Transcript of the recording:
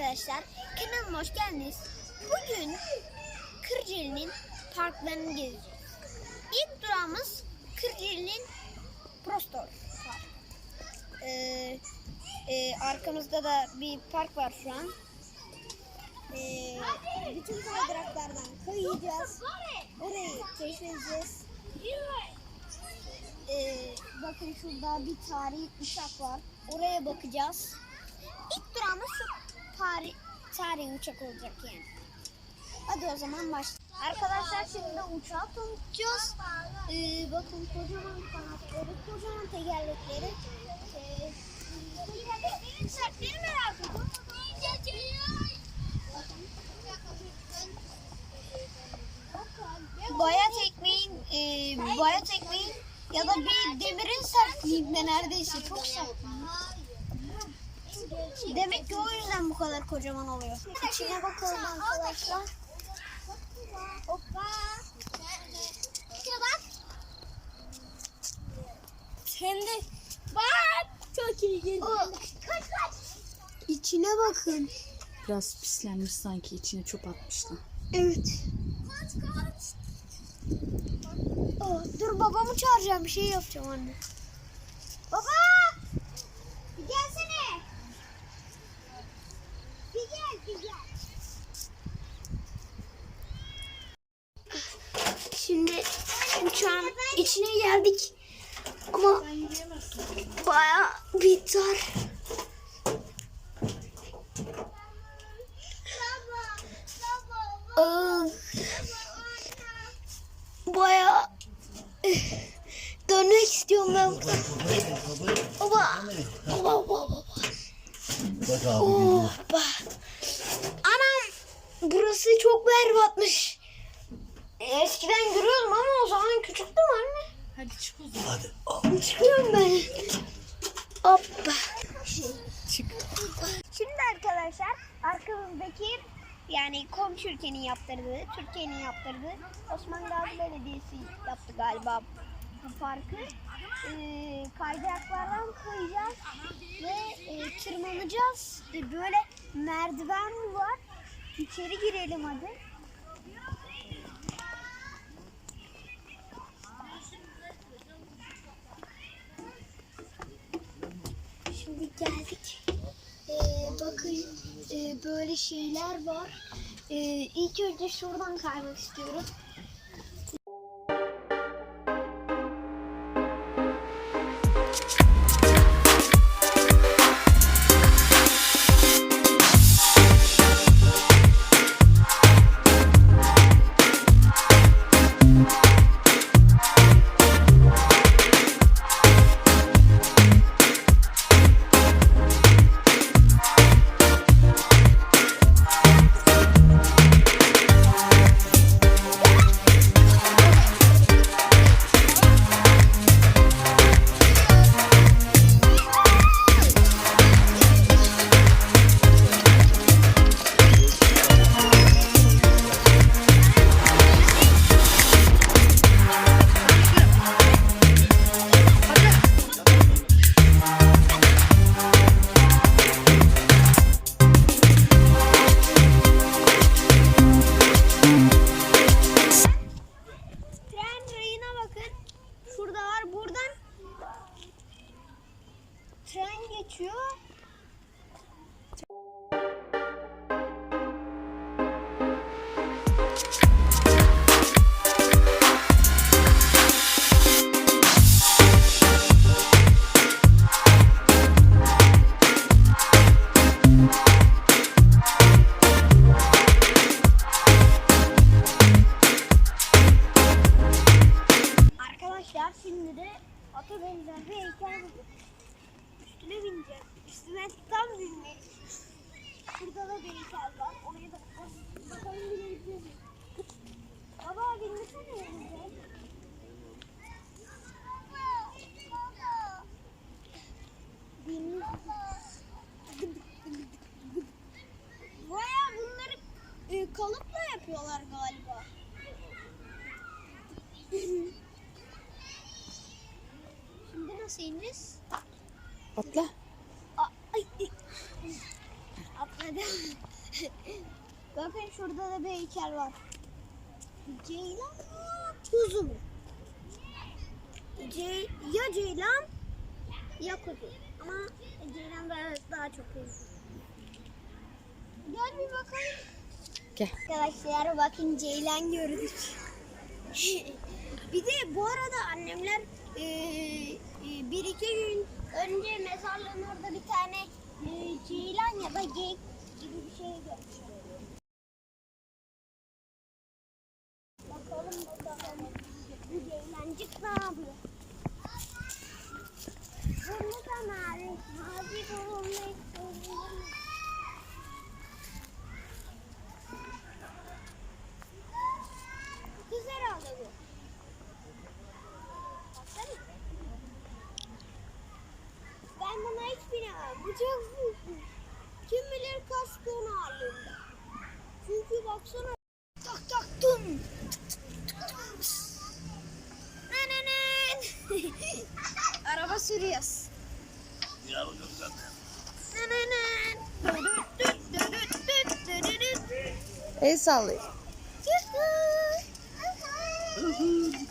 arkadaşlar. Kanalıma hoş geldiniz. Bugün Kırcaali'nin parklarını gezeceğiz. İlk durağımız Kırcaali'nin Prostor Park. Ee, e, arkamızda da bir park var şu an. Ee, bütün kaydıraklardan kayacağız. Orayı keşfedeceğiz. Ee, bakın şurada bir tarihi uçak var. Oraya bakacağız. İlk durağımız şu tarih, tarihi uçak olacak yani. Hadi o zaman başlayalım. Arkadaşlar şimdi uçağı tanıtacağız. Ee, bakın kocaman kanatları, kocaman tekerlekleri. Ee, tekerleklerin sertleri merak ediyorum. Bayat ekmeğin, e, bayat ekmeğin ya da bir demirin sertliğinde neredeyse çok sert. Demek ki o yüzden bu kadar kocaman oluyor. İçine bakalım arkadaşlar. Hoppa. bak. Sen de bak. Çok iyi Kaç kaç. İçine bakın. Biraz pislenmiş sanki içine çöp atmışlar. Evet. Kaç kaç. Oh, dur babamı çağıracağım. Bir şey yapacağım anne. Baba! Bir gelsene. Bir gel, bir gel. Şimdi uçağın içine geldik. Ama baya bir dar. Aa, Baya dönmek istiyorum ben buradan. Baba. Baba baba baba. Bak abi. Hoppa. Anam burası çok berbatmış. Eskiden görüyordum ama o zaman küçüktüm anne. Hadi çık o zaman. Hadi. al. Çıkıyorum ben. Hoppa. Çık. Şimdi arkadaşlar arkamızdaki yani komşu ülkenin yaptırdığı, Türkiye'nin yaptırdığı Osman Gazi Belediyesi yaptı galiba bu parkı. Ee, kaydıraklardan kayacağız ve e, tırmanacağız. E, böyle merdiven var. İçeri girelim hadi. Şimdi geldik. Ee, bakın e, böyle şeyler var. Ee, ilk önce şuradan kaymak istiyorum. Ata benzer bir heykel bulduk. Üstüne bineceğiz. Üstüne tam binmek. Burada da bir heykel var. Oraya da bakalım binebiliriz. mi? Baba binmesene. Binmiş. Baya bunları e, kalıpla yapıyorlar galiba. Nasıl ineceğiz? Atla. A- ay, ay. Atla Hadi. Bakın şurada da bir heykel var. Ceylan mı? Kuzu mu? Ce ya ceylan ya kuzu. Ama ceylan daha, daha çok benziyor. Gel bir bakalım. Gel. Arkadaşlar bakın ceylan gördük. bir de bu arada annemler e, e, bir iki gün önce mezarlığın orada bir tane e, ceylan ya da geyik gibi bir şey görmüşler. Bakalım bakalım bu ceylancık ne yapıyor? Burnu da mavi. Mavi burunlu istiyorum. Kız herhalde bu. Baksana. Ben buna hiç bilemem. Bu çok büyük. Kim bilir kaç ton ağırlığında. Çünkü baksana. Tak tak. Nanenen. Araba sürüyoruz. Nanenen. El sallayın. Görüşürüz.